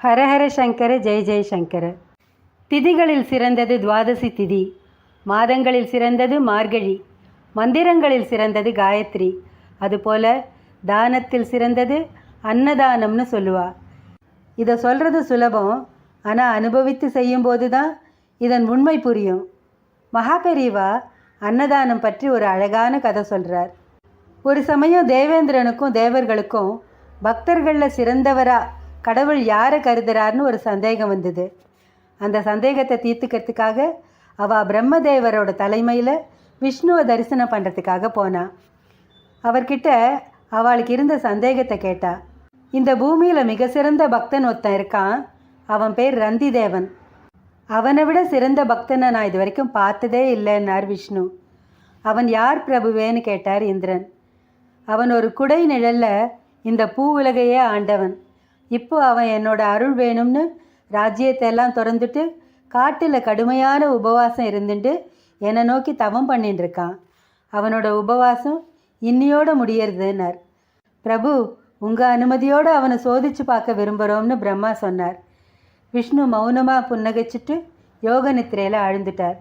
ஹரஹர சங்கர ஜெய் ஜெய் சங்கர. திதிகளில் சிறந்தது துவாதசி திதி. மாதங்களில் சிறந்தது மார்கழி. மந்திரங்களில் சிறந்தது காயத்ரி. அதுபோல தானத்தில் சிறந்தது அன்னதானம்னு சொல்லுவா. இதை சொல்கிறது சுலபம். ஆனால் அனுபவித்து செய்யும்போது தான் இதன் உண்மை புரியும். மகாபெரிவா அன்னதானம் பற்றி ஒரு அழகான கதை சொல்கிறார் ஒரு சமயம் தேவேந்திரனுக்கும் தேவர்களுக்கும் பக்தர்களில் சிறந்தவராக கடவுள் யாரை கருதுறார்னு ஒரு சந்தேகம் வந்தது. அந்த சந்தேகத்தை தீர்த்துக்கிறதுக்காக அவள் பிரம்மதேவரோட தலைமையில் விஷ்ணுவை தரிசனம் பண்ணுறதுக்காக போனாள் அவர்கிட்ட அவளுக்கு இருந்த சந்தேகத்தை கேட்டா. இந்த பூமியில் மிக சிறந்த பக்தன் ஒருத்தன் இருக்கான். அவன் பேர் ரந்திதேவன். அவனை விட சிறந்த பக்தனை நான் இது வரைக்கும் பார்த்ததே இல்லைன்னார் விஷ்ணு. அவன் யார் பிரபுவேன்னு கேட்டார் இந்திரன். அவன் ஒரு குடை நிழலில் இந்த பூ உலகையே ஆண்டவன். இப்போ அவன் என்னோட அருள் வேணும்னு ராஜ்யத்தை எல்லாம் திறந்துட்டு காட்டில் கடுமையான உபவாசம் இருந்துட்டு என்னை நோக்கி தவம் பண்ணிட்டு இருக்கான். அவனோட உபவாசம் இன்னியோட முடியறதுன்னார். பிரபு உங்கள் அனுமதியோடு அவனை சோதிச்சு பார்க்க விரும்புகிறோம்னு பிரம்மா சொன்னார். விஷ்ணு மௌனமாக புன்னகைச்சிட்டு யோக நித்திரையில் ஆழ்ந்துட்டார்.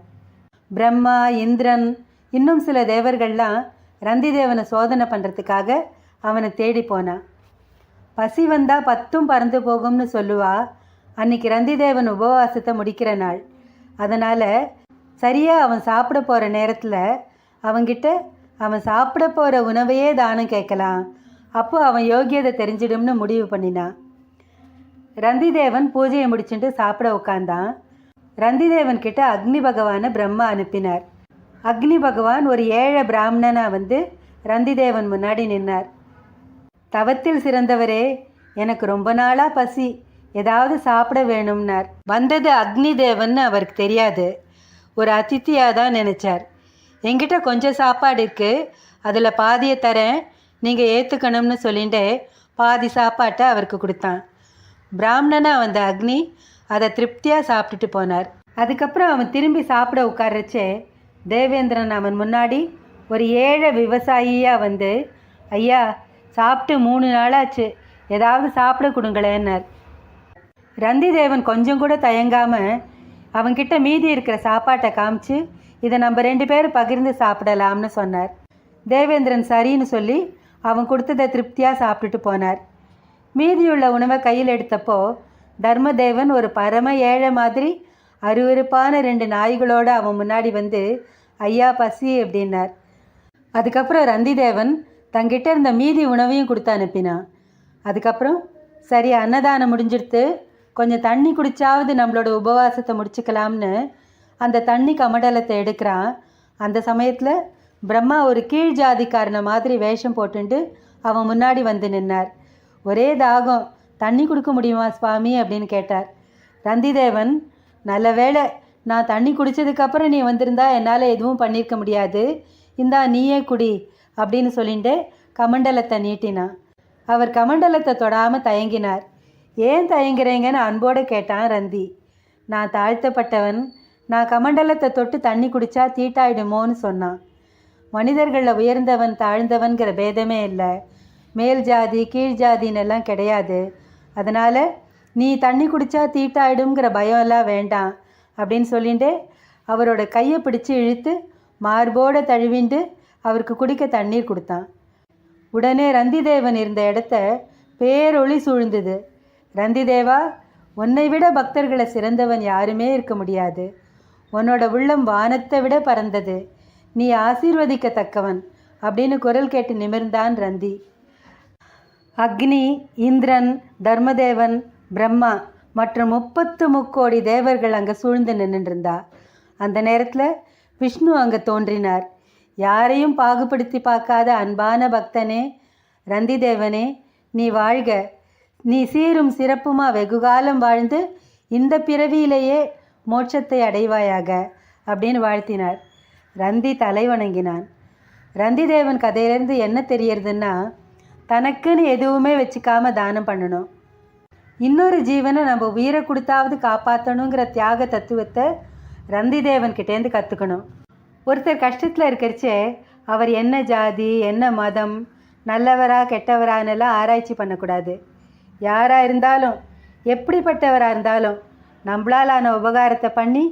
பிரம்மா இந்திரன் இன்னும் சில தேவர்கள்லாம் ரந்திதேவனை சோதனை பண்ணுறதுக்காக அவனை தேடி போனான். பசி வந்தால் பத்தும் பறந்து போகும்னு சொல்லுவா. அன்னைக்கு ரந்திதேவன் உபவாசத்தை முடிக்கிற நாள். அதனால் சரியாக அவன் சாப்பிட போகிற நேரத்தில் அவங்கிட்ட அவன் சாப்பிட போகிற உணவையே தானம் கேட்கலாம். அப்போ அவன் யோகியதை தெரிஞ்சிடும்னு முடிவு பண்ணினான். ரந்திதேவன் பூஜையை முடிச்சுட்டு சாப்பிட உட்காந்தான் ரந்திதேவன் கிட்ட அக்னி பகவானை பிரம்மா அனுப்பினார். அக்னி பகவான் ஒரு ஏழை பிராமணனாக வந்து ரந்திதேவன் முன்னாடி நின்னார். தவத்தில் சிறந்தவரே எனக்கு ரொம்ப நாளாக பசி. ஏதாவது சாப்பிட வேணும்னார். வந்தது அக்னி தேவன்னு அவருக்கு தெரியாது. ஒரு அதித்தியாக தான் நினச்சார். என்கிட்ட கொஞ்சம் சாப்பாடு இருக்குது அதில் பாதியை தரேன். நீங்கள் ஏற்றுக்கணும்னு சொல்லிட்டு பாதி சாப்பாட்டை அவருக்கு கொடுத்தான். பிராமணனாக வந்த அக்னி அதை திருப்தியாக சாப்பிட்டுட்டு போனார். அதுக்கப்புறம் அவன் திரும்பி சாப்பிட உட்கார்றச்சே தேவேந்திரன் அவன் முன்னாடி ஒரு ஏழை விவசாயியாக வந்து ஐயா சாப்பிட்டு மூணு நாளாச்சு. ஏதாவது சாப்பிட கொடுங்களேன்னார். ரந்திதேவன் கொஞ்சம் கூட தயங்காமல் அவன்கிட்ட மீதி இருக்கிற சாப்பாட்டை காமிச்சு இதை நம்ம ரெண்டு பேரும் பகிர்ந்து சாப்பிடலாம்னு சொன்னார். தேவேந்திரன் சரின்னு சொல்லி அவன் கொடுத்ததை திருப்தியாக சாப்பிட்டுட்டு போனார். மீதியுள்ள உணவை கையில் எடுத்தப்போ தர்மதேவன் ஒரு பரம ஏழை மாதிரி அருவருப்பான ரெண்டு நாய்களோடு அவன் முன்னாடி வந்து ஐயா பசி அப்படின்னார். அதுக்கப்புறம் ரந்திதேவன் தங்கிட்ட இருந்த மீதி உணவையும் கொடுத்து அனுப்பினான் அதுக்கப்புறம் சரி அன்னதானம் முடிஞ்சிடுத்து கொஞ்சம் தண்ணி குடிச்சாவது நம்மளோட உபவாசத்தை முடிச்சுக்கலாம்னு அந்த தண்ணி கமடலத்தை எடுக்கிறான். அந்த சமயத்தில் பிரம்மா ஒரு கீழ் ஜாதிக்காரனை மாதிரி வேஷம் போட்டுண்டு அவன் முன்னாடி வந்து நின்னார். ஒரே தாகம் தண்ணி கொடுக்க முடியுமா சுவாமி? அப்படின்னு கேட்டார். ரந்திதேவன் நல்ல வேளை நான் தண்ணி குடித்ததுக்கப்புறம் நீ வந்திருந்தா என்னால் எதுவும் பண்ணியிருக்க முடியாது. இந்தா நீயே குடி. அப்படின்னு சொல்லிட்டு கமண்டலத்தை நீட்டினான். அவர் கமண்டலத்தை தொடாமல் தயங்கினார். ஏன் தயங்குறீங்கன்னு அன்போடு கேட்டான் ரந்தி. நான் தாழ்த்தப்பட்டவன். நான் கமண்டலத்தை தொட்டு தண்ணி குடித்தா தீட்டாயிடுமோன்னு சொன்னான். மனிதர்களில் உயர்ந்தவன் தாழ்ந்தவன்கிற பேதமே இல்லை. மேல் ஜாதி கீழ் ஜாதின்னு எல்லாம் கிடையாது. அதனால் நீ தண்ணி குடித்தா தீட்டாயிடுங்கிற பயம் எல்லாம் வேண்டாம் அப்படின்னு சொல்லிட்டு அவரோட கையை பிடிச்சு இழுத்து மார்போட தழுவிண்டு அவருக்கு குடிக்க தண்ணீர் கொடுத்தான். உடனே ரந்திதேவன் இருந்த இடத்த பேரொளி சூழ்ந்தது. ரந்திதேவா உன்னை விட பக்தர்களை சிறந்தவன் யாருமே இருக்க முடியாது. உன்னோட உள்ளம் வானத்தை விட பறந்தது நீ ஆசீர்வதிக்கத்தக்கவன் அப்படின்னு குரல் கேட்டு நிமிர்ந்தான் ரந்தி. அக்னி இந்திரன் தர்மதேவன் பிரம்மா மற்றும் முப்பத்து முக்கோடி தேவர்கள் அங்கே சூழ்ந்து நின்றுருந்தா அந்த நேரத்தில் விஷ்ணு அங்கே தோன்றினார். யாரையும் பாகுபடுத்தி பார்க்காத அன்பான பக்தனே ரந்திதேவனே நீ வாழ்க. நீ சீரும் சிறப்புமா வெகுகாலம் வாழ்ந்து இந்த பிறவியிலேயே மோட்சத்தை அடைவாயாக அப்படின்னு வாழ்த்தினார். ரந்தி தலை வணங்கினான். ரந்திதேவன் கதையிலேருந்து என்ன தெரியறதுன்னா தனக்குன்னு எதுவுமே வச்சுக்காம தானம் பண்ணணும். இன்னொரு ஜீவனை நம்ம உயிரை கொடுத்தாவது காப்பாற்றணுங்கிற தியாக தத்துவத்தை ரந்திதேவன் கிட்டேருந்து கற்றுக்கணும் ஒருத்தர் கஷ்டத்தில் இருக்கிறச்சே அவர் என்ன ஜாதி என்ன மதம் நல்லவரா கெட்டவரானெல்லாம் ஆராய்ச்சி பண்ணக்கூடாது. யாராக இருந்தாலும் எப்படிப்பட்டவராக இருந்தாலும் நம்மளாலான உபகாரத்தை பண்ணி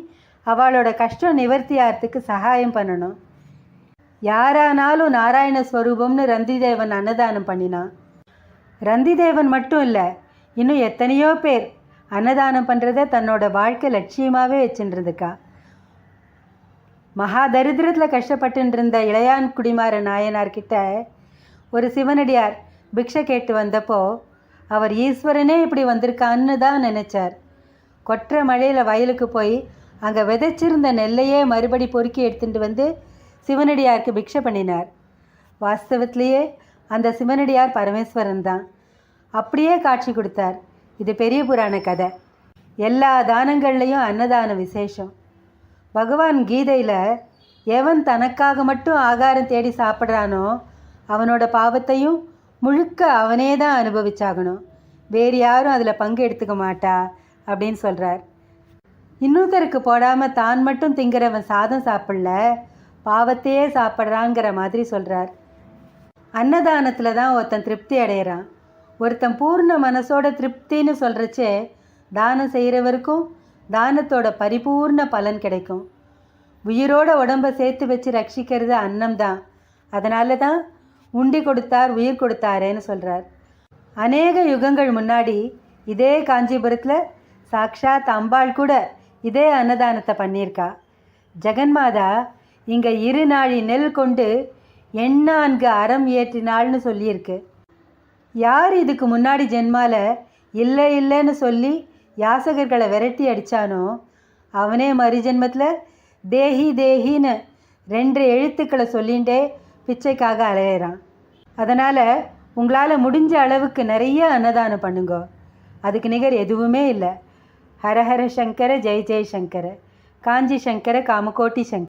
அவளோட கஷ்டம் நிவர்த்தி ஆகிறதுக்கு சகாயம் பண்ணணும். யாரானாலும் நாராயண ஸ்வரூபம்னு ரந்திதேவன் அன்னதானம் பண்ணினான் ரந்திதேவன் மட்டும் இல்லை இன்னும் எத்தனையோ பேர் அன்னதானம் பண்ணுறத தன்னோட வாழ்க்கை லட்சியமாகவே வச்சுருந்துக்கா மகா தரித்திரத்தில் கஷ்டப்பட்டு இருந்த இளையான் குடிமாற நாயனார்கிட்ட ஒரு சிவனடியார் பிக்ஷை கேட்டு வந்தப்போ அவர் ஈஸ்வரனே இப்படி வந்திருக்கான்னு தான் நினச்சார். கொற்ற மழையில் வயலுக்கு போய் அங்கே விதைச்சிருந்த நெல்லையே மறுபடி பொறுக்கி எடுத்துட்டு வந்து சிவனடியாருக்கு பிக்ஷை பண்ணினார். வாஸ்தவத்திலேயே அந்த சிவனடியார் பரமேஸ்வரன் தான். அப்படியே காட்சி கொடுத்தார். இது பெரிய புராண கதை. எல்லா தானங்கள்லேயும் அன்னதான விசேஷம். பகவான் கீதையில் எவன் தனக்காக மட்டும் ஆகாரம் தேடி சாப்பிட்றானோ அவனோட பாவத்தையும் முழுக்க அவனே தான் அனுபவிச்சாகணும். வேறு யாரும் அதில் பங்கு எடுத்துக்க மாட்டா அப்படின்னு சொல்கிறார் இன்னொருத்தருக்கு போடாமல் தான் மட்டும் திங்கிறவன் சாதம் சாப்பிடல பாவத்தையே சாப்பிட்றாங்கிற மாதிரி சொல்கிறார் அன்னதானத்தில் தான் ஒருத்தன் திருப்தி அடையிறான். ஒருத்தன் பூர்ண மனசோட திருப்தின்னு சொல்கிறச்சே தானம் செய்கிறவருக்கும் தானத்தோட பரிபூர்ண பலன் கிடைக்கும். உயிரோட உடம்பை சேர்த்து வச்சு ரட்சிக்கிறது அன்னம் தான் அதனால தான் உண்டி கொடுத்தார் உயிர் கொடுத்தாரேன்னு சொல்கிறார் அநேக யுகங்கள் முன்னாடி இதே காஞ்சிபுரத்தில் சாக்ஷாத் அம்பாள் கூட இதே அன்னதானத்தை பண்ணியிருக்கா. ஜெகன்மாதா இங்கே இரு நாழி நெல் கொண்டு எண்ணான்கு அறம் ஏற்றினாள்னு சொல்லியிருக்கு. யார் இதுக்கு முன்னாடி ஜென்மாவில் இல்லை இல்லைன்னு சொல்லி யாசகர்களை விரட்டி அடித்தானோ அவனே மறு ஜென்மத்தில் தேஹி தேஹின்னு ரெண்டு எழுத்துக்களை சொல்லிகிட்டே பிச்சைக்காக அலையிறான். அதனால் உங்களால் முடிஞ்ச அளவுக்கு நிறைய அன்னதானம் பண்ணுங்க. அதுக்கு நிகர் எதுவுமே இல்லை. ஹரஹர சங்கர ஜெய் ஜெய் சங்கர. காஞ்சி சங்கர காமகோட்டி சங்கர.